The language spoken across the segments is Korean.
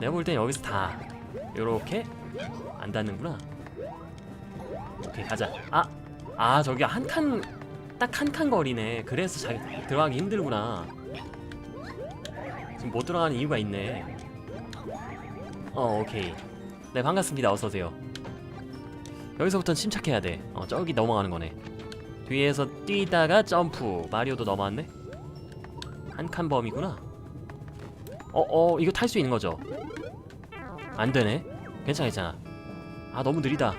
내가 볼 땐 여기서 다 요렇게 안 닿는구나. 오케이 가자. 아! 아 저기 한 칸 딱 한 칸 거리네. 그래서 자기 들어가기 힘들구나. 지금 못 들어가는 이유가 있네. 어 오케이. 네 반갑습니다. 어서오세요. 여기서부터는 침착해야 돼어 저기 넘어가는 거네. 뒤에서 뛰다가 점프. 마리오도 넘어왔네. 한 칸 범위구나 어 어 이거 탈 수 있는 거죠? 안 되네. 괜찮아 괜찮아. 아 너무 느리다.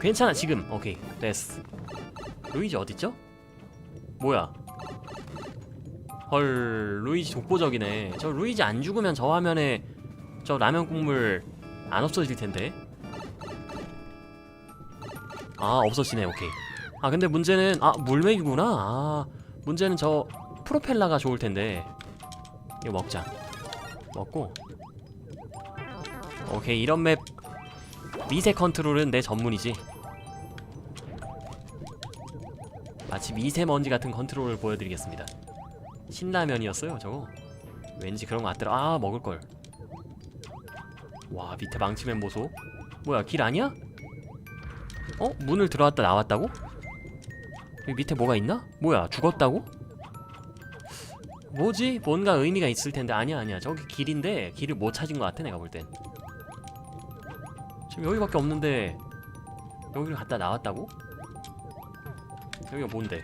괜찮아 지금. 오케이 됐어. 루이지 어딨죠? 뭐야? 헐 루이지 독보적이네. 저 루이지 안 죽으면 저 화면에 저 라면 국물 안 없어질 텐데. 아 없어지네 오케이. 아 근데 문제는 아 물맥이구나. 아 문제는 저 프로펠러가 좋을 텐데. 이거 먹자 먹고 오케이 이런 맵 미세 컨트롤은 내 전문이지 마치 미세먼지 같은 컨트롤을 보여드리겠습니다 신라면이었어요 저거 왠지 그런 거 같더라 아 먹을걸 와 밑에 망치맨 보소 뭐야 길 아니야? 어? 문을 들어왔다 나왔다고? 여기 밑에 뭐가 있나? 뭐야 죽었다고? 뭐지? 뭔가 의미가 있을 텐데. 아니야 아니야. 저기 길인데 길을 못 찾은 것 같아 내가 볼 땐. 지금 여기밖에 없는데 여기를 갔다 나왔다고? 여기가 뭔데?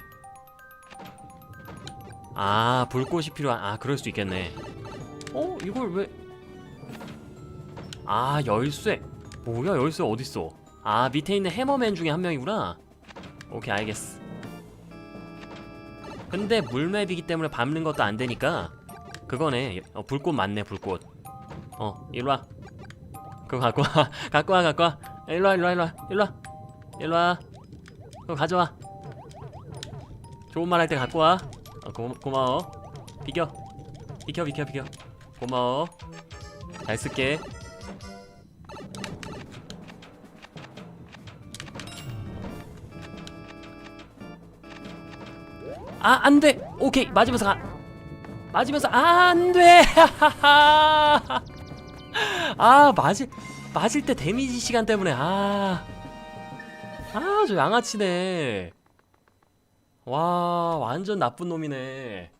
아 불꽃이 필요한 아 그럴 수 있겠네. 어? 이걸 왜? 아 열쇠. 뭐야 열쇠 어딨어? 아 밑에 있는 해머맨 중에 한 명이구나. 오케이 알겠어 근데 물맵이기 때문에 밟는 것도 안 되니까 그거네. 어, 불꽃 맞네 불꽃. 어 일로와. 그거 갖고 와. 갖고 와 갖고 와. 일로와 일로와 일로와. 일로와. 일로와. 그거 가져와. 좋은 말 할 때 갖고 와. 어, 고, 고마워. 비켜. 비켜 비켜 비켜. 고마워. 잘 쓸게 아 안돼. 오케이 맞으면서 가. 맞으면서 아 안돼. 아 맞을 맞을 때 데미지 시간 때문에 아. 아 저 양아치네. 와 완전 나쁜 놈이네.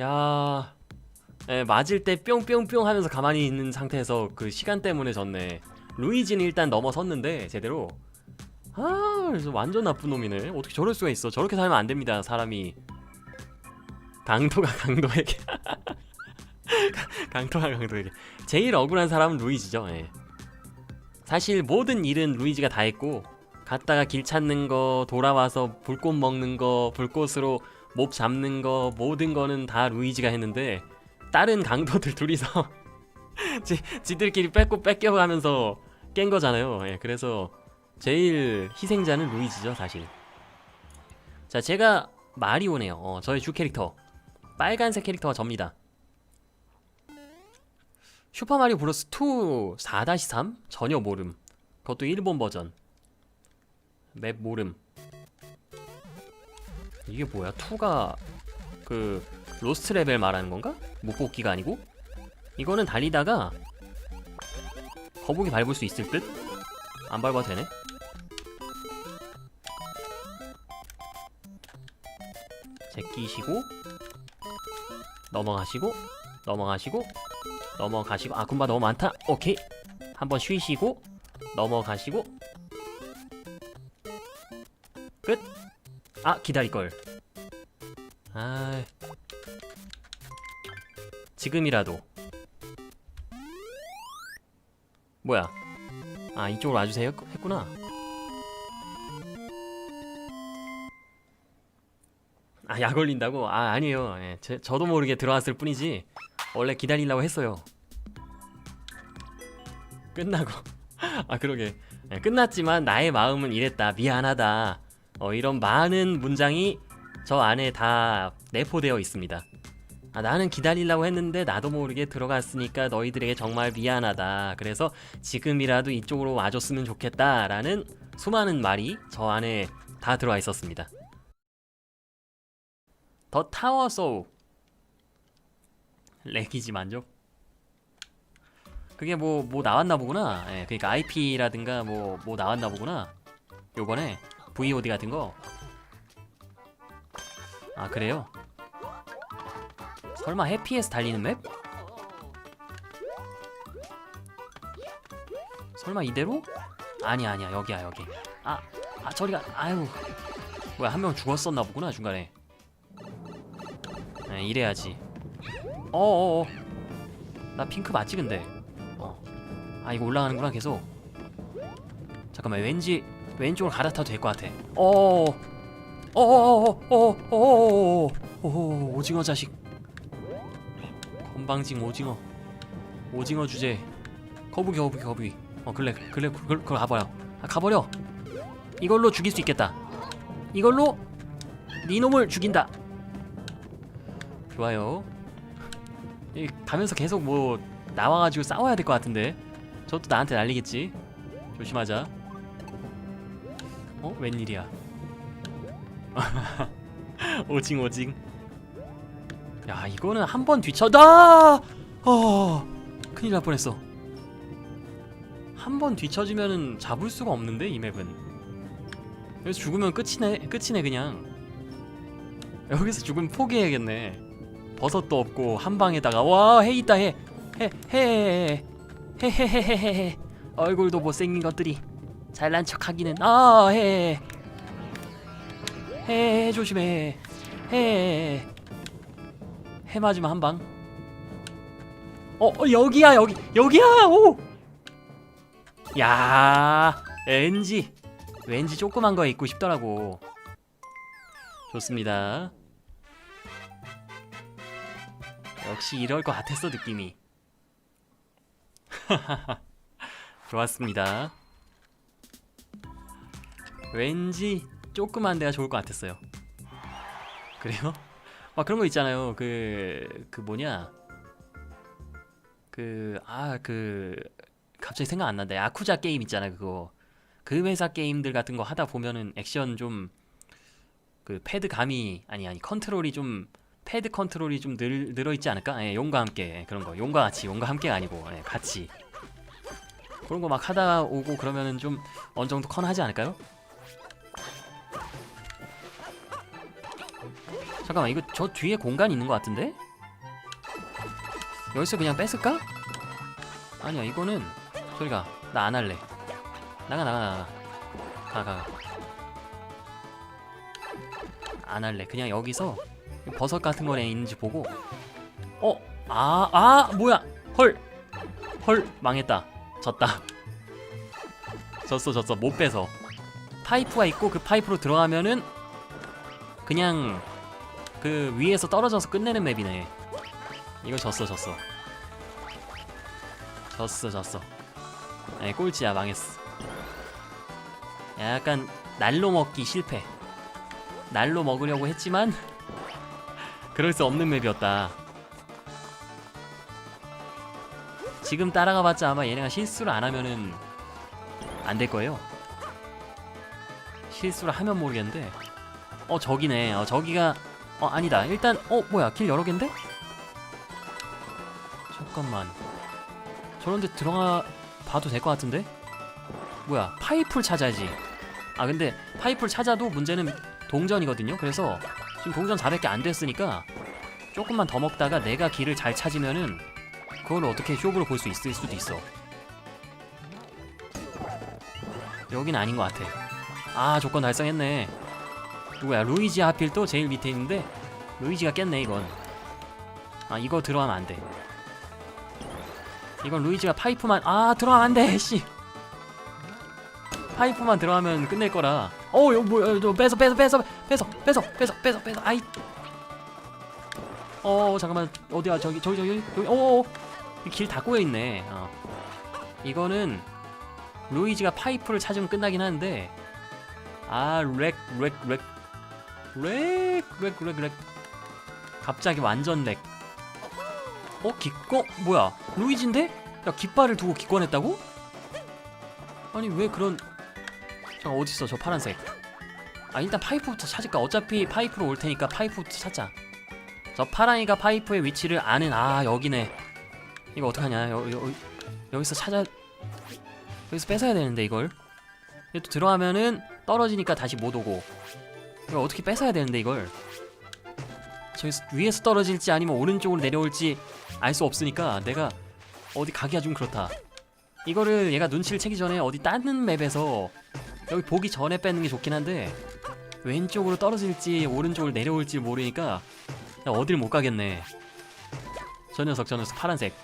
야 예, 맞을 때 뿅뿅뿅 하면서 가만히 있는 상태에서 그 시간 때문에 졌네. 루이지는 일단 넘어섰는데 제대로. 아 그래서 완전 나쁜 놈이네. 어떻게 저럴 수가 있어? 저렇게 살면 안 됩니다 사람이. 강도가 강도에게. 강도가 강도에게. 제일 억울한 사람은 루이지죠 예. 사실 모든 일은 루이지가 다 했고 갔다가 길 찾는 거 돌아와서 불꽃 먹는 거 불꽃으로 몹 잡는 거 모든 거는 다 루이지가 했는데 다른 강도들 둘이서 지, 지들끼리 뺏고 뺏겨가면서 깬 거잖아요 예, 그래서 제일 희생자는 루이지죠 사실. 자 제가 마리오네요. 어, 저의 주 캐릭터. 빨간색 캐릭터가 접니다. 슈퍼마리오 브로스 2 4-3 전혀 모름. 그것도 일본 버전. 맵 모름. 이게 뭐야? 2가 그 로스트 레벨 말하는 건가? 못 뽑기가 아니고? 이거는 달리다가 거북이 밟을 수 있을 듯? 안 밟아도 되네 제끼시고 넘어가시고 넘어가시고 넘어가시고. 아 군바 너무 많다. 오케이. 한번 쉬시고 넘어가시고. 끝 아 기다릴걸. 아 지금이라도. 뭐야? 아 이쪽으로 와주세요. 했구나 아 약 올린다고? 아 아니에요. 예, 제, 저도 모르게 들어왔을 뿐이지 원래 기다리려고 했어요. 끝나고. 아 그러게. 예, 끝났지만 나의 마음은 이랬다. 미안하다. 어, 이런 많은 문장이 저 안에 다 내포되어 있습니다. 아, 나는 기다리려고 했는데 나도 모르게 들어갔으니까 너희들에게 정말 미안하다. 그래서 지금이라도 이쪽으로 와줬으면 좋겠다 라는 수많은 말이 저 안에 다 들어와 있었습니다 더 타워 소우 렉이지 만족 그게 뭐뭐 나왔나 보구나. 예, 그러니까 IP라든가 뭐뭐 나왔나 보구나. 요번에 VOD 같은 거. 아 그래요? 설마 해피에서 달리는 맵? 설마 이대로? 아니야 아니야 여기야 여기. 아, 아 저리가 아유 뭐야 한 명 죽었었나 보구나 중간에. 네, 이래야지. 어어어. 나 핑크 맞지 근데. 어. 아 이거 올라가는구나 계속. 잠깐만 왠지 왼쪽으로 갈아타도 될 것 같아. 어. 어어어어어어어어 오징어 자식. 건방진 오징어. 오징어 주제. 거북이 거북이 거북이. 어 그래 그래 그걸 그걸 가버려. 아 가버려. 이걸로 죽일 수 있겠다. 이걸로 네 놈을 죽인다. 좋아요. 이 가면서 계속 뭐 나와가지고 싸워야 될 것 같은데. 저것도 나한테 날리겠지. 조심하자. 어? 웬일이야? 오징 오징. 야 이거는 한 번 뒤쳐다! 어 큰일 날 뻔했어. 한 번 뒤쳐지면은 잡을 수가 없는데 이 맵은. 여기서 죽으면 끝이네 끝이네 그냥. 여기서 죽으면 포기해야겠네 버섯도 없고 한 방에다가 와 해 있다 해 해해해해해해해. 얼굴도 못생긴 것들이 잘난 척하기는 아해. 해 조심해. 해 해 맞으면 한방. 어, 어 여기야 여기 여기야 오야 왠지 왠지 조그만 거에 있고 싶더라고. 좋습니다. 역시 이럴 것 같았어 느낌이. 좋았습니다. 왠지 조그만 데가 좋을 것 같았어요. 그래요? 막 그런 거 있잖아요. 그... 그 뭐냐? 그... 아 그... 갑자기 생각 안 난다. 야쿠자 게임 있잖아 그거. 그 회사 게임들 같은 거 하다 보면은 액션 좀 그 패드 감이 아니 아니 컨트롤이 좀 패드 컨트롤이 좀 늘, 늘어있지 않을까? 예, 용과 함께 예, 그런 거 용과 같이 용과 함께가 아니고 예, 같이 그런 거 막 하다 오고 그러면은 좀 어느 정도 컨하지 않을까요? 잠깐만 이거 저 뒤에 공간 있는 것 같은데? 여기서 그냥 뺏을까? 아니야 이거는 저리가 나 안 할래 나가 나가 나가 가가 안 할래 그냥 여기서 버섯 같은 거에 있는지 보고 어? 아, 아, 뭐야. 헐. 헐 망했다. 졌다. 졌어 졌어. 못 빼서. 파이프가 있고 그 파이프로 들어가면은 그냥 그 위에서 떨어져서 끝내는 맵이네. 이거 졌어 졌어. 졌어 졌어. 에 꼴찌야 망했어. 약간 날로 먹기 실패. 날로 먹으려고 했지만 그럴 수 없는 맵이었다. 지금 따라가 봤자 아마 얘네가 실수를 안 하면은 안 될 거예요. 실수를 하면 모르겠는데. 어 저기네. 어 저기가 어 아니다. 일단 어 뭐야 길 여러 개인데? 잠깐만. 저런데 들어가 봐도 될 것 같은데? 뭐야 파이프를 찾아야지. 아 근데 파이프를 찾아도 문제는 동전이거든요. 그래서 지금 동전 400개 안 됐으니까 조금만 더 먹다가 내가 길을 잘 찾으면은 그걸 어떻게 쇼부로 볼 수 있을 수도 있어. 여긴 아닌 것 같아. 아 조건 달성했네. 누구야? 루이지 하필 또 제일 밑에 있는데 루이지가 깼네 이건. 아 이거 들어가면 안 돼. 이건 루이지가 파이프만 아 들어가면 안 돼. 씨. 파이프만 들어가면 끝낼 거라. 어, 이거 뭐야? 저 뺏어, 뺏어, 뺏어, 뺏어, 뺏어, 뺏어, 뺏어, 뺏어. 아이. 어, 잠깐만. 어디야? 저기, 저기, 저기, 여기. 어, 길다 꼬여 있네. 어. 이거는 루이지가 파이프를 찾으면 끝나긴 하는데. 아, 렉, 렉, 렉, 렉, 렉, 렉, 렉. 갑자기 완전 렉. 어, 기꺼? 뭐야? 루이지인데? 야, 깃발을 두고 기권했다고? 아니 왜 그런 잠깐 어디 있어. 저 파란색. 아 일단 파이프부터 찾을까? 어차피 파이프로 올 테니까 파이프부터 찾자. 저 파랑이가 파이프의 위치를 아는 아 여기네. 이거 어떡하냐? 여, 여, 여기서 찾아 여기서 뺏어야 되는데 이걸. 또 들어가면은 떨어지니까 다시 못 오고. 이걸 어떻게 뺏어야 되는데 이걸? 저기서 위에서 떨어질지 아니면 오른쪽으로 내려올지 알 수 없으니까 내가 어디 가기가 좀 그렇다. 이거를 얘가 눈치를 채기 전에 어디 다른 맵에서 여기 보기 전에 뺏는 게 좋긴 한데 왼쪽으로 떨어질지 오른쪽으로 내려올지 모르니까 나 어딜 못 가겠네. 저 녀석 저 녀석 파란색.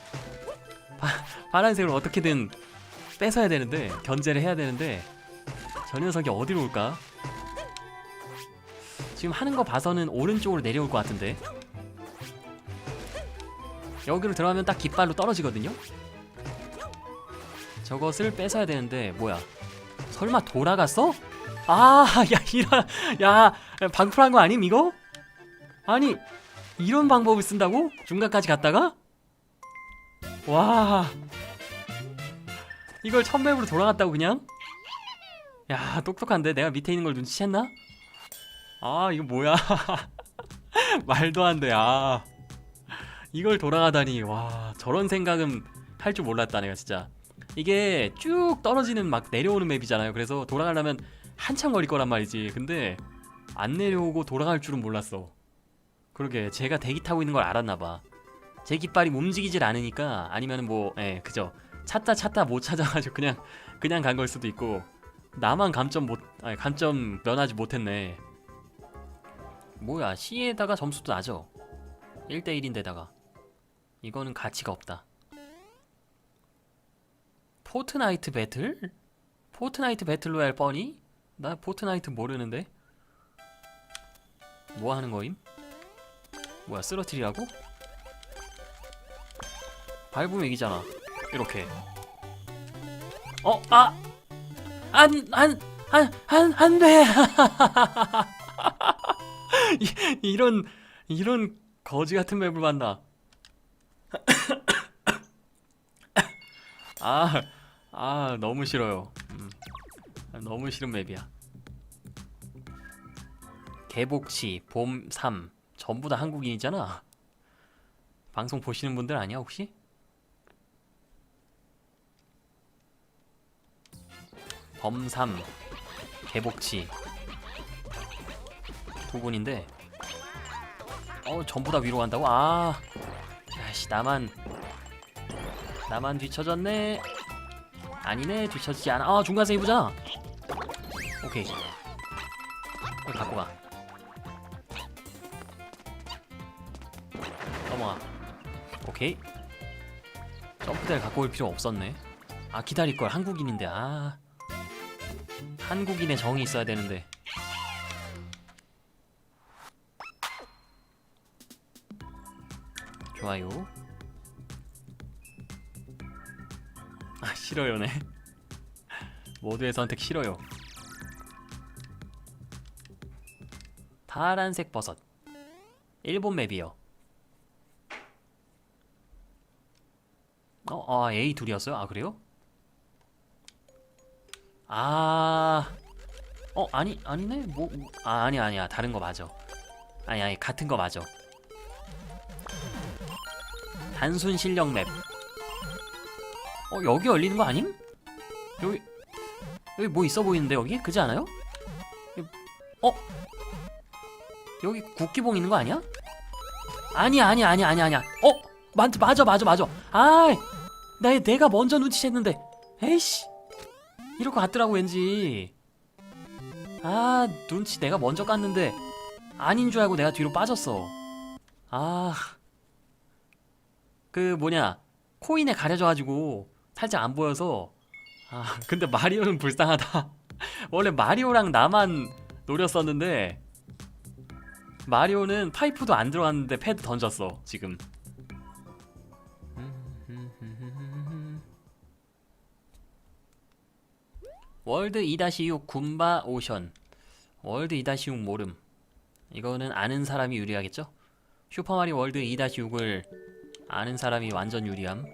파, 파란색을 어떻게든 뺏어야 되는데 견제를 해야 되는데 저 녀석이 어디로 올까? 지금 하는 거 봐서는 오른쪽으로 내려올 것 같은데. 여기로 들어가면 딱 깃발로 떨어지거든요? 저것을 뺏어야 되는데 뭐야 설마 돌아갔어? 아, 야, 이런, 야, 방풀한 거 아님, 이거? 아니, 이런 방법을 쓴다고? 중간까지 갔다가? 와, 이걸 천맵으로 돌아갔다고 그냥? 야, 똑똑한데? 내가 밑에 있는 걸 눈치챘나? 아, 이거 뭐야? 말도 안 돼, 아. 이걸 돌아가다니, 와, 저런 생각은 할 줄 몰랐다, 내가 진짜. 이게 쭉 떨어지는 막 내려오는 맵이잖아요. 그래서 돌아가려면 한참 걸릴 거란 말이지. 근데 안 내려오고 돌아갈 줄은 몰랐어. 그러게 제가 대기 타고 있는 걸 알았나 봐. 제 깃발이 움직이질 않으니까 아니면 뭐 예, 그죠. 찾다 찾다 못 찾아가지고 그냥 그냥 간 걸 수도 있고 나만 감점 못 아니 감점 면하지 못했네. 뭐야 C에다가 점수도 나죠. 1대 1인데다가 이거는 가치가 없다. 포트나이트 배틀? 포트나이트 배틀 로얄 뻔히? 나 포트나이트 모르는데 뭐 하는 거임? 뭐야 쓰러트리라고? 밟으면 이기잖아 이렇게 어? 아! 안! 안! 안! 안! 안 돼! 이 런 이런 거지 같은 맵을 만나 아, 아 너무 싫어요 음. 너무 싫은 맵이야. 개복치, 봄3 전부 다 한국인이잖아. 방송 보시는 분들 아니야 혹시? 범3 개복치 두 분인데 어 전부 다 위로 간다고? 아 야씨 나만 나만 뒤쳐졌네 아니네 뒤쳐지지 않아. 아 중간 세이브잖아 오케이. 이거 갖고 가. 넘어가. 오케이. 점프대를 갖고 올 필요 없었네. 아 기다릴걸 한국인인데 아. 한국인의 정이 있어야 되는데. 좋아요 싫어요네. 모두의 선택 싫어요. 파란색 버섯. 일본 맵이요. 어, 아 A 둘이었어요? 아 그래요? 아, 어 아니 아니네? 뭐, 뭐- 아 아니 아니야. 다른 거 맞아. 아니 아니 같은 거 맞아. 단순 실력 맵 어 여기 열리는 거 아님? 여기 여기 뭐 있어 보이는데 여기? 그지 않아요? 여기- 어? 여기 국기봉 있는 거 아니야? 아니야 아니야 아니야 아니야 아니야. 어? 맞, 맞아 맞아 맞아. 아이 나 내가 먼저 눈치챘는데. 에이씨. 이럴 것 같더라고 왠지. 아 눈치 내가 먼저 깠는데 아닌 줄 알고 내가 뒤로 빠졌어. 아. 그 뭐냐 코인에 가려져가지고 살짝 안 보여서. 아 근데 마리오는 불쌍하다. 원래 마리오랑 나만 노렸었는데 마리오는 파이프도 안 들어갔는데 패드 던졌어 지금. 월드 2-6 군바 오션. 월드 2-6 모름. 이거는 아는 사람이 유리하겠죠? 슈퍼마리오 월드 2-6을 아는 사람이 완전 유리함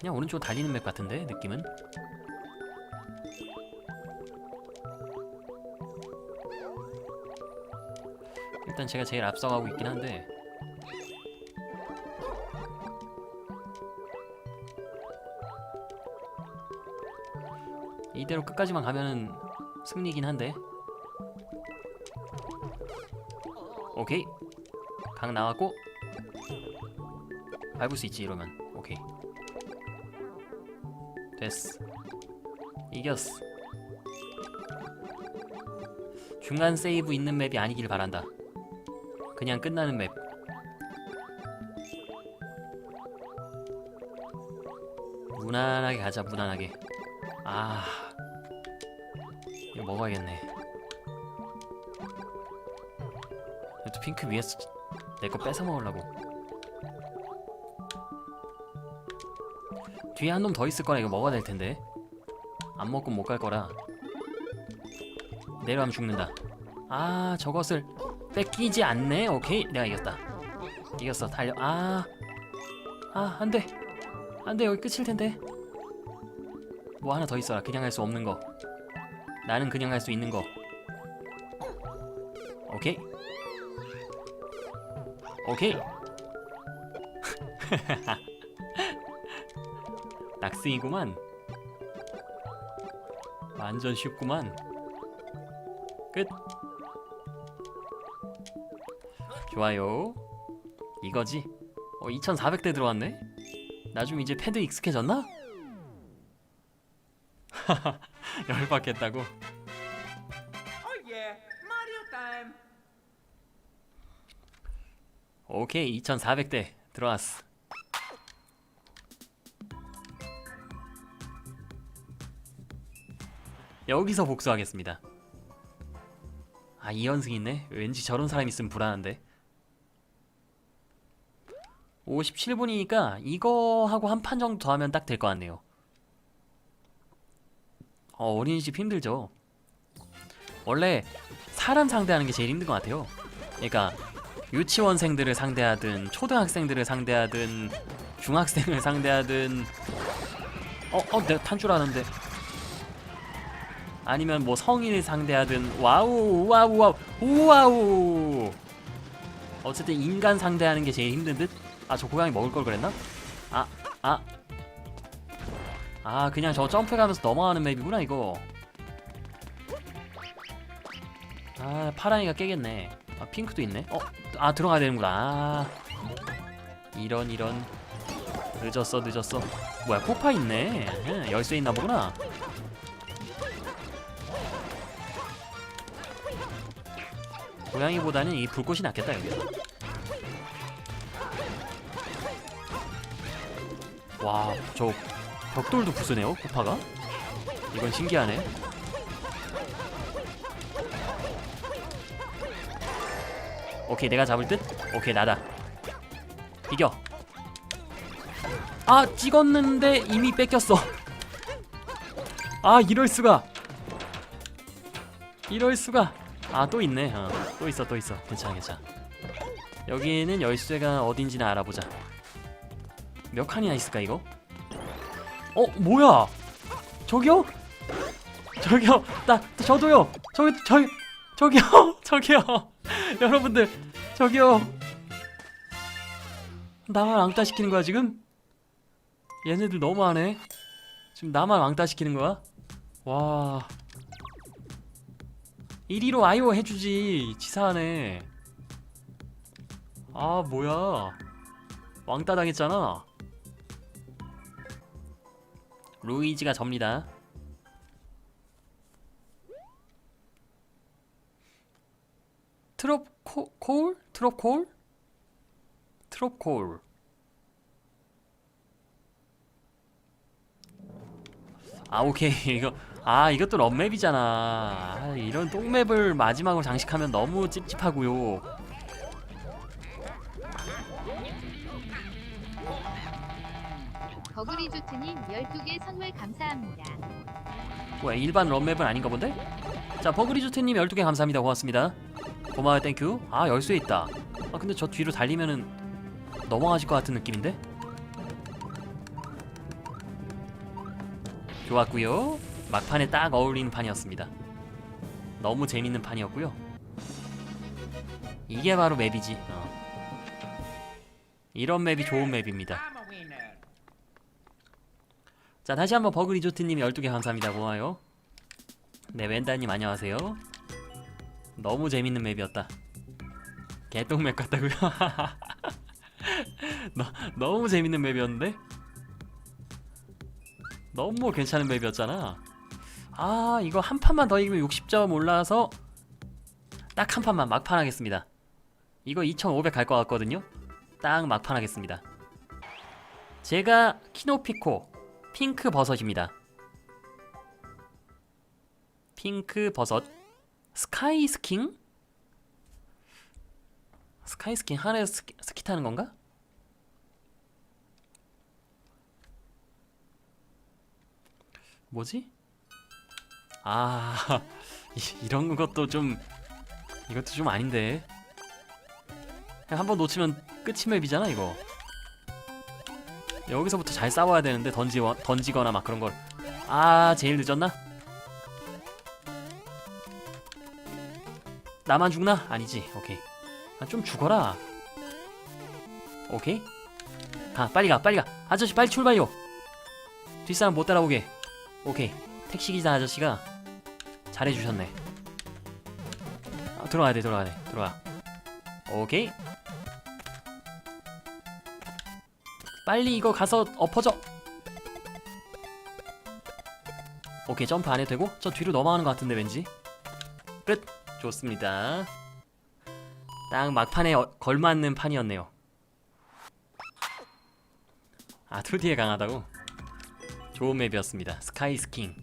그냥 오른쪽 달리는 맵 같은데 느낌은? 일단 제가 제일 앞서가고 있긴 한데. 이대로 끝까지만 가면은 승리긴 한데. 오케이. 강 나왔고. 밟을 수 있지 이러면. 오케이. 됐어. 이겼어. 중간 세이브 있는 맵이 아니길 바란다. 그냥 끝나는 맵. 무난하게 가자 무난하게. 아 이거 먹어야겠네. 또 핑크 위에서 내 거 뺏어 먹으려고 뒤에 한 놈 더 있을 거라 이거 먹어야 될 텐데 안 먹고 못 갈 거라 내려가면 죽는다 아 저것을 뺏기지 않네 오케이 내가 이겼다 이겼어 달려 아 아, 안 돼. 안 돼. 여기 끝일 텐데. 뭐 하나 더 있어라. 그냥 할 수 없는 거. 나는 그냥 할 수 있는 거. 오케이. 오케이. 낙승이구만. 완전 쉽구만. 끝. 좋아요. 이거지. 어, 2400대 들어왔네? 나좀 이제 패드 익숙해졌나? 열받겠다고 Oh. 오케이 2400대 들어왔어 여기서 복수하겠습니다. 아 2연승 있네? 왠지 저런 사람 있으면 불안한데. 57분이니까 이거 하고 한 판 정도 더 하면 딱 될 것 같네요. 어, 어린이집 힘들죠. 원래 사람 상대하는 게 제일 힘든 것 같아요. 그러니까 유치원생들을 상대하든 초등학생들을 상대하든 중학생을 상대하든 어, 어, 내가 탄 줄 아는데 아니면 뭐 성인을 상대하든 와우 와우 와우 우와우 어쨌든 인간 상대하는 게 제일 힘든 듯? 아 저 고양이 먹을 걸 그랬나? 아, 아. 아, 그냥 저 점프해가면서 넘어가는 맵이구나, 이거. 아, 파랑이가 깨겠네. 아, 핑크도 있네. 어, 아, 들어가야 되는구나. 아. 이런, 이런. 늦었어, 늦었어. 뭐야, 코파 있네. 응, 열쇠 있나 보구나. 고양이보다는 이 불꽃이 낫겠다, 여기. 와, 저 벽돌도 부수네요, 코파가. 이건 신기하네. 오케이, 내가 잡을 듯? 오케이, 나다. 이겨. 아, 찍었는데 이미 뺏겼어. 아, 이럴 수가. 이럴 수가. 아, 또 있네. 어, 또 있어, 또 있어. 괜찮아, 괜찮아. 여기는 열쇠가 어딘지는 알아보자. 몇 칸이나 있을까 이거? 어 뭐야? 저기요? 저기요 나 저도요 저기 저기 저기요 저기요 여러분들 저기요 나만 왕따 시키는 거야 지금? 얘네들 너무하네 지금 나만 왕따 시키는 거야? 와 이리로 아요 해주지 치사하네 아 뭐야 왕따 당했잖아 루이지가 접니다. 트롭 코, 콜? 트롭 콜? 트롭 콜. 아 오케이 이거 아 이것도 럼맵이잖아. 아, 이런 똥맵을 마지막으로 장식하면 너무 찝찝하고요. 버그리 조트님 12개 선물 감사합니다. 뭐야 일반 럼맵은 아닌가 본데? 자 버그리 조트님 12개 감사합니다. 고맙습니다. 고마워요 땡큐. 아 열쇠 있다. 아 근데 저 뒤로 달리면은 넘어가질 것 같은 느낌인데? 좋았고요 막판에 딱 어울리는 판이었습니다 너무 재밌는 판이었고요 이게 바로 맵이지 어. 이런 맵이 좋은 맵입니다. 자 다시 한번 버그리조트님 12개 감사합니다 고마워요 네 웬다님 안녕하세요 너무 재밌는 맵이었다 개똥맵 같다고요? 너, 너무 재밌는 맵이었는데? 너무 괜찮은 맵이었잖아 아 이거 한 판만 더 이기면 60점 올라서 딱 한 판만 막판 하겠습니다 이거 2500 갈 것 같거든요 딱 막판 하겠습니다 제가 키노피코 핑크 버섯입니다 핑크 버섯 스카이 스킹? 스카이 스킹 하늘에서 스키, 스키 타는 건가? 뭐지? 아 이- 이런 것도 좀 이것도 좀 아닌데. 한번 놓치면 끝이 맵이잖아 이거. 여기서부터 잘 싸워야 되는데 던지 던지거나 막 그런 걸. 아 제일 늦었나? 나만 죽나? 아니지. 오케이. 아, 좀 죽어라. 오케이. 가 빨리 가 빨리 가. 아저씨 빨리 출발요. 뒷사람 못 따라오게. 오케이 택시기사 아저씨가 잘해주셨네. 아, 들어가야 돼 들어가야 돼 들어가 오케이. 빨리 이거 가서 엎어져. 오케이 점프 안 해도 되고 저 뒤로 넘어가는 것 같은데 왠지. 끝. 좋습니다. 딱 막판에 어- 걸맞는 판이었네요. 아 2D에 강하다고? 좋은 맵이었습니다. 스카이 스킹